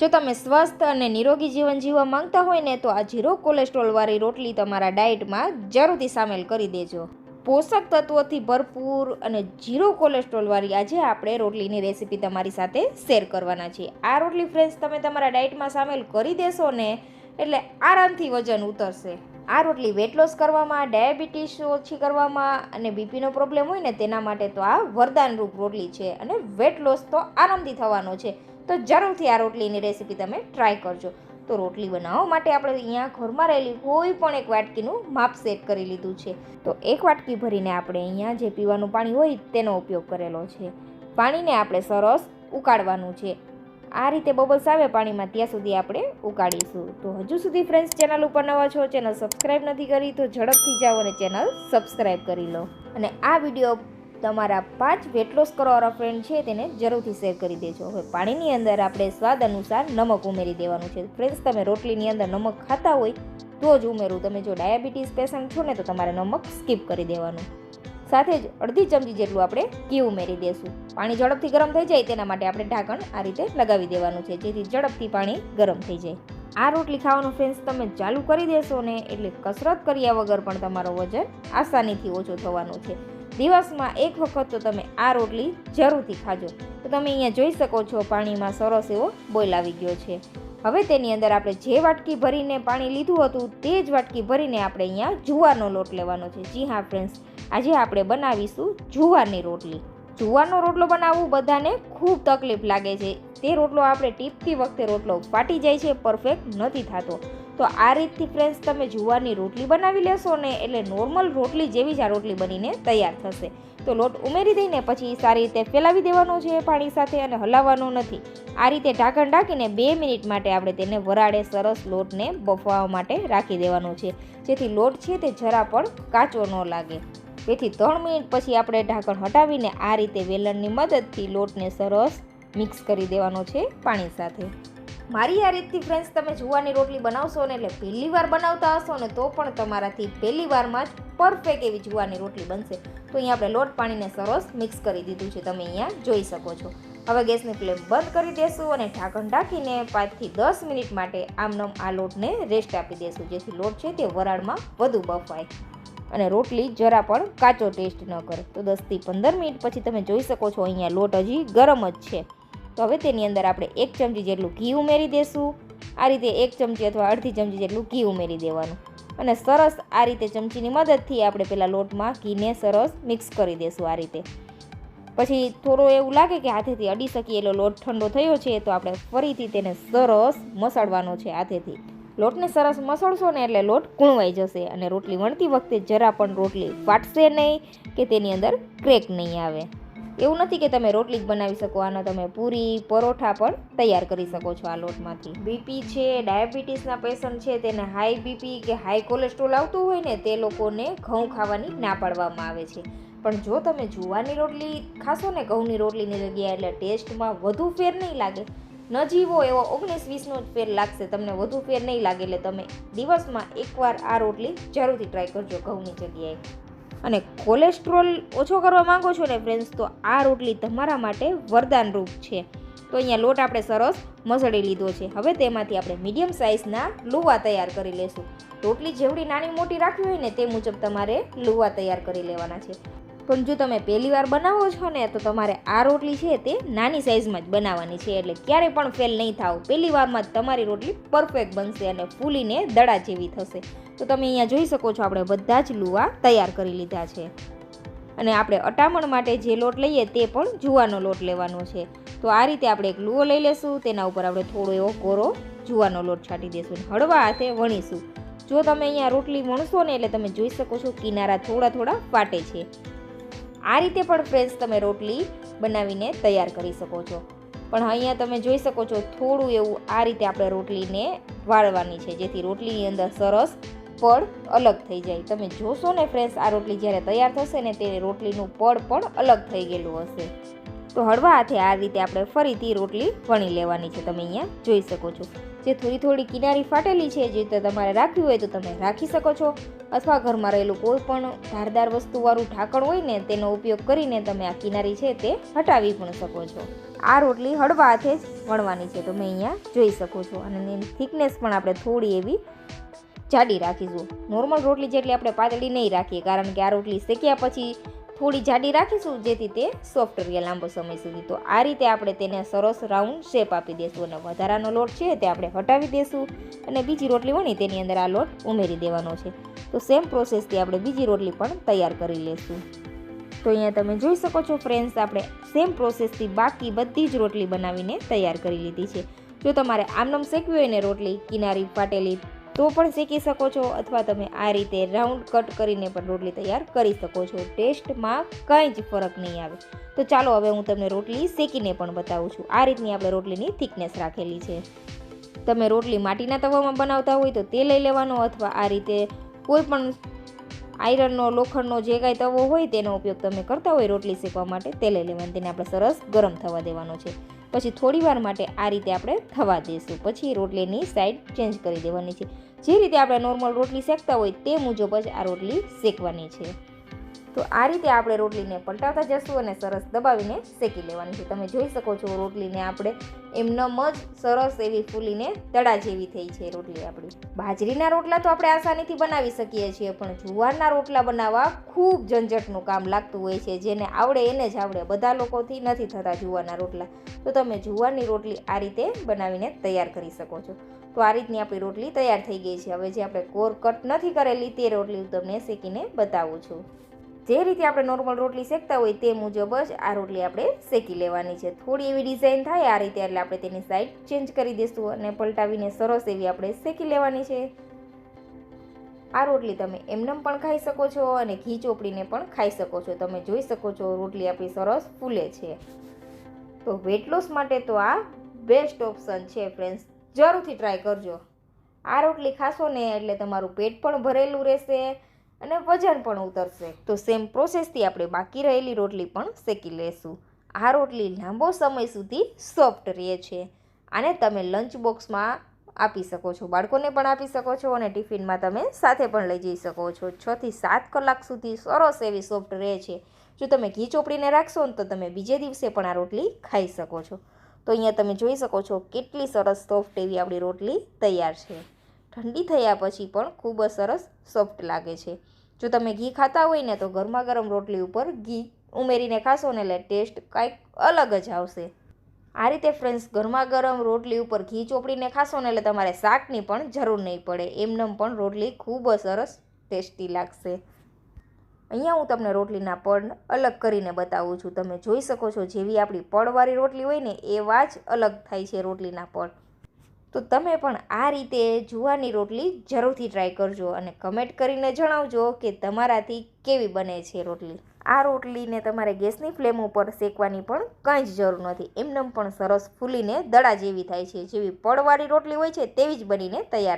જો તમે સ્વસ્થ અને નિરોગી જીવન જીવવા માંગતા હોય ને તો આ ઝીરો કોલેસ્ટ્રોલવાળી રોટલી તમારા ડાયટમાં જરૂરથી સામેલ કરી દેજો. પોષક તત્વોથી ભરપૂર અને ઝીરો કોલેસ્ટ્રોલવાળી આજે આપણે રોટલીની રેસીપી તમારી સાથે શેર કરવાના છીએ. આ રોટલી ફ્રેન્ડ્સ તમે તમારા ડાયટમાં સામેલ કરી દેશો ને એટલે આરામથી વજન ઉતરશે. આ રોટલી વેટ લોસ કરવામાં ડાયાબિટીસ ઓછી કરવામાં અને બીપીનો પ્રોબ્લેમ હોય ને તેના માટે તો આ વરદાનરૂપ રોટલી છે અને વેટ લોસ તો આરામથી થવાનો છે. તો જરૂરથી આ રોટલીની રેસીપી તમે ટ્રાય કરજો. તો રોટલી બનાવવા માટે આપણે અહીંયા ઘરમાં રહેલી કોઈ પણ એક વાટકીનું માપ સેટ કરી લીધું છે. તો એક વાટકી ભરીને આપણે અહીંયા જે પીવાનું પાણી હોય તેનો ઉપયોગ કરેલો છે. પાણીને આપણે સરસ ઉકાળવાનું છે. આ રીતે બબલ્સ આવે પાણીમાં ત્યાં સુધી આપણે ઉકાળીશું. તો હજુ સુધી ફ્રેન્ડ્સ ચેનલ ઉપર નવા છો ચેનલ સબસ્ક્રાઈબ નથી કરી તો ઝડપથી જાઓ અને ચેનલ સબસ્ક્રાઈબ કરી લો. અને આ વીડિયો તમારા પાંચ વેટ લોસ કરવાવાળા ફ્રેન્ડ છે, તેને જરૂરથી શેર કરી દેજો. હવે પાણીની અંદર આપણે સ્વાદ અનુસાર નમક ઉમેરી દેવાનું છે. ફ્રેન્ડ્સ તમે રોટલીની અંદર નમક ખાતા હોય, તો જ ઉમેરવું. તમે જો ડાયાબિટીસ પેશન્ટ છો ને, તો તમારે નમક સ્કીપ કરી દેવાનું. સાથે જ અડધી ચમચી જેટલું આપણે ઘી ઉમેરી દેશું. પાણી ઝડપથી ગરમ થઈ જાય, તેના માટે આપણે ઢાંકણ આ રીતે લગાવી દેવાનું છે, જેથી ઝડપથી પાણી ગરમ થઈ જાય. આ રોટલી ખાવાનું ફ્રેન્ડ્સ તમે ચાલુ કરી દેશો ને, એટલે કસરત કર્યા વગર પણ તમારો વજન આસાનીથી ઓછો થવાનો છે. દિવસમાં એક વખત તો તમે આ રોટલી જરૂરથી ખાજો. તો તમે અહીંયા જોઈ શકો છો, પાણીમાં સરસ એવો બોઈલ આવી ગયો છે. હવે તેની અંદર આપણે જે વાટકી ભરીને પાણી લીધું હતું તે જ વાટકી ભરીને આપણે અહીંયા જુવારનો લોટ લેવાનો છે. જી હા ફ્રેન્ડ્સ આજે આપણે બનાવીશું જુવારની રોટલી. જુવારનો રોટલો બનાવવું બધાને ખૂબ તકલીફ લાગે છે. તે રોટલો આપણે ટીપતી વખતે રોટલો ફાટી જાય છે પરફેક્ટ નથી થતો. તો આ રીતથી ફ્રેન્ડ્સ તમે જુવારની રોટલી બનાવી લેશો ને એટલે નોર્મલ રોટલી જેવી જ આ રોટલી બનીને તૈયાર થશે. તો લોટ ઉમેરી દઈને પછી સારી રીતે ફેલાવી દેવાનો છે પાણી સાથે અને હલાવવાનો નથી. આ રીતે ઢાંકણ ઢાંકીને બે મિનિટ માટે આપણે તેને વરાળે સરસ લોટને બફાવવા માટે રાખી દેવાનો છે. જેથી લોટ છે તે જરા પણ કાચો ન લાગે. તેથી ત્રણ મિનિટ પછી આપણે ઢાંકણ હટાવીને આ રીતે વેલણની મદદથી લોટને સરસ મિક્સ કરી દેવાનો છે પાણી સાથે. મારી આ રીતથી ફ્રેન્ડ્સ તમે જુવારની રોટલી બનાવશો ને એટલે પહેલી વાર બનાવતા હશો ને તો પણ તમારાથી પહેલી વારમાં જ પરફેક્ટ એવી જુવારની રોટલી બનશે. તો અહીંયા આપણે લોટ પાણીને સરસ મિક્સ કરી દીધું છે. તમે અહીંયા જોઈ શકો છો. હવે ગેસની ફ્લેમ બંધ કરી દેશું અને ઢાંકણ ઢાંકીને પાંચથી દસ મિનિટ માટે આમનમ આ લોટને રેસ્ટ આપી દેશું, જેથી લોટ છે તે વરાળમાં વધુ બફાય. અને રોટલી જરા પણ કાચો ટેસ્ટ ન કરે. તો દસથી પંદર મિનિટ પછી તમે જોઈ શકો છો અહીંયા લોટ હજી ગરમ જ છે. તો હવે તેની અંદર આપણે એક ચમચી જેટલું ઘી ઉમેરી દેશું. આ રીતે એક ચમચી અથવા અડધી ચમચી જેટલું ઘી ઉમેરી દેવાનું. અને સરસ આ રીતે ચમચીની મદદથી આપણે પેલા લોટમાં ઘીને સરસ મિક્સ કરી દેશું આ રીતે. પછી થોડો એવું લાગે કે હાથેથી અડી શકીએ એટલો લોટ ઠંડો થયો છે તો આપણે ફરીથી તેને સરસ મસળવાનો છે હાથેથી. લોટને સરસ મસળશો ને એટલે લોટ કૂણવાઈ જશે અને રોટલી વણતી વખતે જરા પણ રોટલી ફાટશે નહીં કે તેની અંદર ક્રેક નહીં આવે. એવું નથી કે તમે રોટલી જ બનાવી શકો, આનો તમે પૂરી પરોઠા પણ તૈયાર કરી શકો છો આ લોટમાંથી. બીપી છે, ડાયાબિટીસના પેશન્ટ છે, તેને હાઈ બીપી કે હાઈ કોલેસ્ટ્રોલ આવતું હોય ને, તે લોકોને ઘઉં ખાવાની ના પાડવામાં આવે છે. પણ જો તમે જુવારની રોટલી ખાશો ને, ઘઉંની રોટલીની જગ્યાએ, એટલે ટેસ્ટમાં વધુ ફેર નહીં લાગે. ન જીવો એવો ઓગણીસ વીસનો જ ફેર લાગશે, તમને વધુ ફેર નહીં લાગે, એટલે તમે દિવસમાં એકવાર આ રોટલી જરૂરથી ટ્રાય કરજો ઘઉંની જગ્યાએ. અને કોલેસ્ટ્રોલ ઓછો કરવા માંગો છો ને ફ્રેન્ડ્સ તો આ રોટલી તમારા માટે વરદાન રૂપ છે. તો અહીંયા લોટ આપણે સરસ મસળી લીધો છે. હવે તેમાંથી આપણે મીડિયમ સાઇઝના લુવા તૈયાર કરી લેશું. રોટલી જેવડી નાની મોટી રાખવી હોય ને તે મુજબ તમારે લુવા તૈયાર કરી લેવાના છે. પણ જો તમે પહેલી વાર બનાવો છો ને, તો તમારે આ રોટલી છે તે નાની સાઇઝમાં જ બનાવવાની છે. એટલે ક્યારેય પણ ફેલ નહીં થાવ પહેલી વારમાં જ તમારી રોટલી પરફેક્ટ બનશે અને ફૂલીને દડા જેવી થશે. તો તમે અહીંયા જોઈ શકો છો, આપણે બધા જ લુવા તૈયાર કરી લીધા છે. અને આપણે અટામણ માટે જે લોટ લઈએ તે પણ જુવાનો લોટ લેવાનો છે. તો આ રીતે આપણે એક લુઓ લઈ લેશું, તેના ઉપર આપણે થોડો એવો કોરો જુવાનો લોટ છાંટી દઈશું હળવા હાથે વણીશું. જો તમે અહીંયા રોટલી વણશો ને, એટલે તમે જોઈ શકો છો કિનારા થોડા થોડા ફાટે છે. આ રીતે પણ ફ્રેન્ડ્સ તમે રોટલી બનાવીને તૈયાર કરી શકો છો. પણ અહીંયા તમે જોઈ શકો છો થોડું એવું આ રીતે આપણે રોટલીને વાળવાની છે, જેથી રોટલીની અંદર સરસ પડ અલગ થઈ જાય. તમે જોશો ને ફ્રેન્ડ્સ, આ રોટલી જ્યારે તૈયાર થશે ને તે રોટલીનું પડ પણ અલગ થઈ ગયેલું હશે. તો હળવા હાથે આ રીતે આપણે ફરીથી રોટલી વણી લેવાની છે. તમે અહીંયા જોઈ શકો છો. જે થોડી થોડી કિનારી ફાટેલી છે, જે તમારે રાખવી હોય તો તમે રાખી શકો છો. અથવા ઘરમાં રહેલું કોઈ પણ ધારદાર વસ્તુવાળું ઢાંકણ હોય ને, તેનો ઉપયોગ કરીને તમે આ કિનારી છે તે હટાવી પણ શકો છો. આ રોટલી હળવા હાથે જ વણવાની છે. તમે અહીંયા જોઈ શકો છો. અને એની થિકનેસ પણ આપણે થોડી એવી જાડી રાખીશું. નોર્મલ રોટલી જેટલી આપણે પાતળી નહીં રાખીએ, કારણ કે આ રોટલી શેક્યા પછી થોડી જાડી રાખીશું જેથી તે સોફ્ટ રહે લાંબો સમય સુધી. તો આ રીતે આપણે તેને સરસ રાઉન્ડ શેપ આપી દઈશું અને વધારાનો લોટ છે તે આપણે હટાવી દઈશું અને બીજી રોટલી વણી તેની અંદર આ લોટ ઉમેરી દેવાનો છે. તો સેમ પ્રોસેસથી આપણે બીજી રોટલી પણ તૈયાર કરી લઈશું તો અહીંયા તમે જોઈ શકો છો ફ્રેન્ડ્સ આપણે સેમ પ્રોસેસથી બાકી બધી જ રોટલી બનાવીને તૈયાર કરી લીધી છે. જો તમારે આમનમ શેકવી હોય ને રોટલી, કિનારી, ફાટેલી તો પણ શેકી શકો છો અથવા તમે આ રીતે રાઉન્ડ કટ કરીને પણ રોટલી તૈયાર કરી શકો છો. ટેસ્ટમાં કંઈ જ ફરક નહીં આવે. તો ચાલો હવે હું તમને રોટલી શેકીને પણ બતાવું છું. આ રીતની આપણે રોટલીની થિકનેસ રાખેલી છે. તમે રોટલી માટીના તવામાં બનાવતા હોય તો તે લઈ લેવાનો અથવા આ રીતે કોઈ પણ આયરનનો લોખંડનો જે કાંઈ તવો હોય તેનો ઉપયોગ તમે કરતા હોય રોટલી શેકવા માટે તે લઈ લેવાનું. તેને આપણે સરસ ગરમ થવા દેવાનો છે. પછી થોડી વાર માટે આ રીતે આપણે થવા દઈશું પછી રોટલીની સાઈડ ચેન્જ કરી દેવાની છે. જે રીતે આપણે નોર્મલ રોટલી શેકતા હોય તે મુજબ જ આ રોટલી શેકવાની છે. તો આ રીતે આપણે રોટલીને પલટાવતા જશું અને સરસ દબાવીને શેકી લેવાની છે. તમે જોઈ શકો છો રોટલીને આપણે એમનેમ જ સરસ એવી ફૂલીને તળા જેવી થઈ છે રોટલી આપણી. બાજરીના રોટલા તો આપણે આસાનીથી બનાવી શકીએ છીએ, પણ જુવારના રોટલા બનાવવા ખૂબ ઝંઝટનું કામ લાગતું હોય છે, જેને આવડે એને જ આવડે. બધા લોકોથી નથી થતા જુવારના રોટલા. તો તમે જુવારની રોટલી આ રીતે બનાવીને તૈયાર કરી શકો છો. તો આ રીતની આપણી રોટલી તૈયાર થઈ ગઈ છે. હવે જે આપણે કોર કટ નથી કરેલી તે રોટલી હું તમને શેકીને બતાવું છું. જે રીતે આપણે નોર્મલ રોટલી શેકતા હોય તે મુજબ જ આ રોટલી આપણે શેકી લેવાની છે. થોડી એવી ડિઝાઇન થાય આ રીતે એટલે આપણે તેની સાઈડ ચેન્જ કરી દઈશું અને પલટાવીને સરસ એવી આપણે શેકી લેવાની છે. આ રોટલી તમે એમનેમ પણ ખાઈ શકો છો અને ઘી ચોપડીને પણ ખાઈ શકો છો. તમે જોઈ શકો છો રોટલી આપણી સરસ ફૂલે છે. તો વેટ લોસ માટે તો આ બેસ્ટ ઓપ્શન છે ફ્રેન્ડ્સ જરૂરથી ટ્રાય કરજો. આ રોટલી ખાશો ને એટલે તમારું પેટ પણ ભરેલું રહેશે. અને વજન પણ ઉતરશે. તો સેમ પ્રોસેસથી આપણે બાકી રહેલી રોટલી પણ શેકી લેશું. આ રોટલી લાંબો સમય સુધી સોફ્ટ રહે છે. આને તમે લંચ બોક્સમાં આપી શકો છો. બાળકોને પણ આપી શકો છો અને ટિફિનમાં તમે સાથે પણ લઈ જઈ શકો છો. છથી સાત કલાક સુધી સરસ એવી સોફ્ટ રહે છે. જો તમે ઘી ચોપડીને રાખશો ને તો તમે બીજે દિવસે પણ આ રોટલી ખાઈ શકો છો. તો અહીંયા તમે જોઈ શકો છો કેટલી સરસ સોફ્ટ એવી આપણી રોટલી તૈયાર છે. ઠંડી થયા પછી પણ ખૂબ જ સરસ સોફ્ટ લાગે છે. જો તમે ઘી ખાતા હોય ને તો ગરમા ગરમ રોટલી ઉપર ઘી ઉમેરીને ખાશો ને એટલે ટેસ્ટ કાંઈક અલગ જ આવશે. આ રીતે ફ્રેન્ડ્સ ગરમા ગરમ રોટલી ઉપર ઘી ચોપડીને ખાશો ને એટલે તમારે શાકની પણ જરૂર નહીં પડે. એમનેમ પણ રોટલી ખૂબ જ સરસ ટેસ્ટી લાગશે. અહીંયા હું તમને રોટલીના પડ અલગ કરીને બતાવું છું. તમે જોઈ શકો છો જેવી આપણી પડવાળી રોટલી હોય ને એવા જ અલગ થાય છે રોટલીના પડ. તો તમે પણ આ રીતે જુવારની રોટલી જરૂરથી ટ્રાય કરજો અને કમેન્ટ કરીને જણાવજો કે તમારાથી કેવી બને છે રોટલી. આ રોટલીને તમારે ગેસની ફ્લેમ ઉપર શેકવાની પણ કંઈ જ જરૂર નથી. એમનેમ પણ સરસ ફૂલીને દડા જેવી થાય છે. જેવી પડવાળી રોટલી હોય છે, તેવી જ બનીને તૈયાર